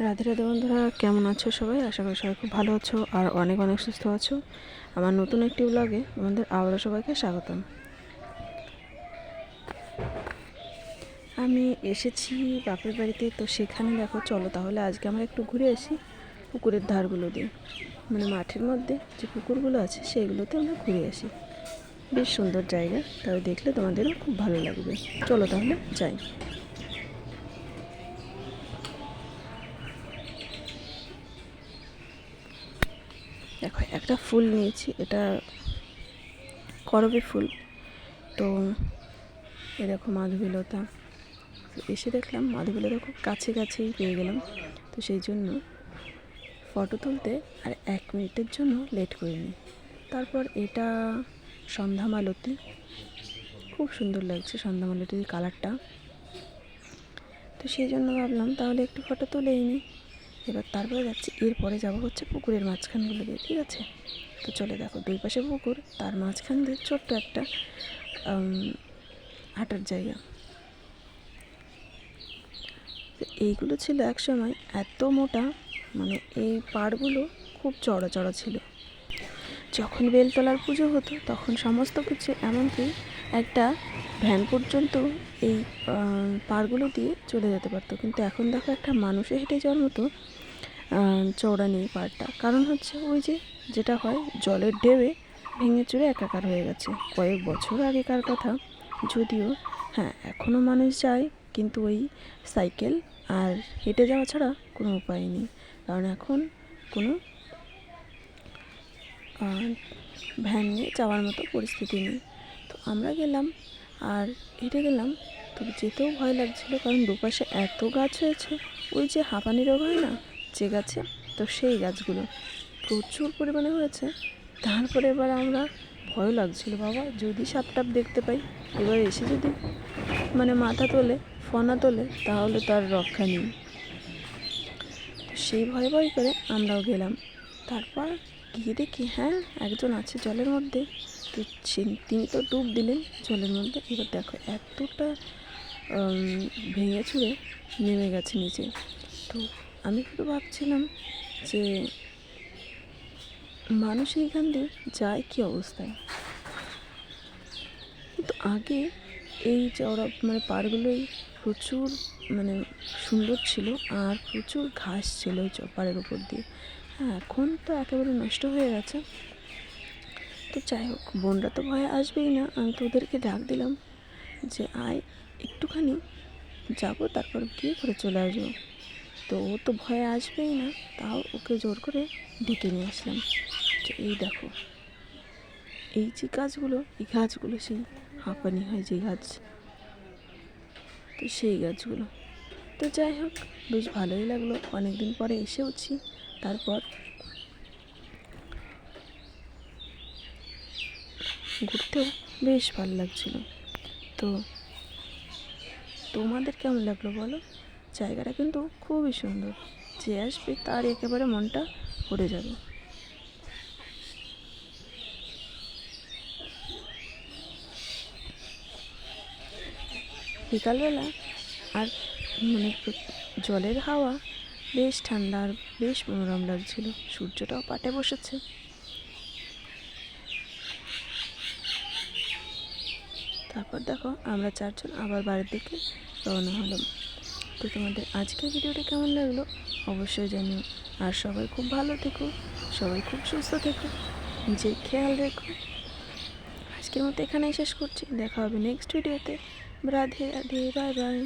রাধে রাধে বন্ধুরা, কেমন আছো সবাই? আশা করি সবাই খুব ভালো আছো আর অনেক অনেক সুস্থ আছো। আমার নতুন একটি ব্লগে আমাদের আবারও সবাইকে স্বাগতম। আমি এসেছি বাপের বাড়িতে, তো সেখানে দেখো, চলো তাহলে আজকে আমরা একটু ঘুরে আসি পুকুরের ধারগুলো দিয়ে। মানে মাঠের মধ্যে যে পুকুরগুলো আছে, সেগুলোতে আমরা ঘুরে আসি। বেশ সুন্দর জায়গা তবে দেখলে তোমাদেরও খুব ভালো লাগবে। চলো তাহলে যাই। দেখো, একটা ফুল নিয়েছি, এটা করবে ফুল। তো এ দেখো মাধবীলতা। এসে দেখলাম মাধবীলতা খুব কাছে কাছেই পেয়ে গেলাম। তো সেই জন্য ফটো তুলতে আর এক মিনিটের জন্য লেট করিনি তারপর এটা সন্ধ্যা মালতি খুব সুন্দর লাগছে সন্ধ্যা মালতির কালারটা তো সেই জন্য ভাবলাম তাহলে একটু ফটো তুলেই নিই। এবার তারপরে যাচ্ছি। এরপরে যাব হচ্ছে পুকুরের মাঝখানগুলো দিয়ে, ঠিক আছে? তো চলে দেখো, দুই পাশে পুকুর, তার মাঝখান দিয়ে ছোট্ট একটা হাঁটার জায়গা। এইগুলো ছিল এক সময় এত মোটা মানে এই পাড়গুলো খুব চড়া চড়া ছিল। যখন বেলতলার পুজো হতো, তখন সমস্ত কিছু এমনকি একটা ভ্যান পর্যন্ত এই আহ, পাড়গুলো দিয়ে চলে যেতে পারতো। কিন্তু এখন দেখো একটা মানুষে হেঁটে যাওয়ার মতো চওড়া নেই পাড়টা। কারণ হচ্ছে ওই যে যেটা হয় জলের ঢেউয়ে ভেঙে চুরে একাকার হয়ে গেছে। কয়েক বছর আগেকার কথা। যদিও হ্যাঁ এখনও মানুষ যায় কিন্তু ওই সাইকেল আর হেঁটে যাওয়া ছাড়া কোনো উপায় নেই। কারণ এখন কোনো ভ্যান নিয়ে যাওয়ার মতো পরিস্থিতি নেই। তো আমরা গেলাম আর হেঁটে গেলাম। তো যেতেও ভয় লাগছিল কারণ দুপাশে এত গাছ হয়েছে। ওই যে হাঁপানি রোগ হয় না, যে গাছে, তো সেই গাছগুলো প্রচুর পরিমাণে হয়েছে। তারপরে এবার আমরা ভয় লাগছিল, বাবা, যদি সাপ টাপ দেখতে পাই, এবার এসে যদি মানে মাথা তোলে, ফনা তোলে, তাহলে তার রক্ষা নেই। সেই ভয় ভয় করে আমরাও গেলাম। তারপর গিয়ে দেখি হ্যাঁ একজন আছে জলের মধ্যে। তো তিনি তো ডুব দিলেন জলের মধ্যে। এবার দেখো এতটা ভেঙে চুড়ে নেমে গেছে নিচে। তো আমি একটু ভাবছিলাম যে মানুষ এইখান দিয়ে যায় কী অবস্থায়? কিন্তু আগে এই চওড়া মানে পাড়গুলোই প্রচুর মানে সুন্দর ছিল আর প্রচুর ঘাস ছিল ওই পাড়ের উপর দিয়ে। হ্যাঁ এখন তো একেবারে নষ্ট হয়ে গেছে। তো যাই হোক, বোনরা তো ভয়ে আসবেই না। আমি তো ওদেরকে ডাক দিলাম যে, আয়, একটুখানি যাব, তারপর গিয়ে করে চলে আসব। তো ও তো ভয়ে আসবেই না, তাও ওকে জোর করে ডেকে নিয়ে আসলাম। যে এই দেখো, এই যে গাছগুলো, এই গাছগুলো সেই হাঁপানি হয় যে গাছ, তো সেই গাছগুলো। তো যাই হোক, বেশ ভালোই লাগল। অনেক দিন পরে এসেওছি, তারপর ঘুরতেও বেশ ভালো লাগছিল। তো তোমাদের কেমন লাগল বলো? জায়গাটা কিন্তু খুবই সুন্দর। যে আসবে তার একেবারে মনটা ভরে যাবে। বিকালবেলা আর মানে জলের হাওয়া, বেশ ঠান্ডা আর বেশ মনোরম লাগছিল। সূর্যটাও পাটে বসেছে। তারপর দেখো আমরা চারজন আবার বাড়ির দিকে রওনা হলাম। তো তোমাদের আজকের ভিডিওটা কেমন লাগল অবশ্যই জানিও। আর সবাই খুব ভালো থেকো, সবাই খুব সুস্থ থেকো, নিজের খেয়াল রেখো। আজকের মতো এখানেই শেষ করছি। দেখা হবে নেক্সট ভিডিওতে রাধে রাধে বাই বাই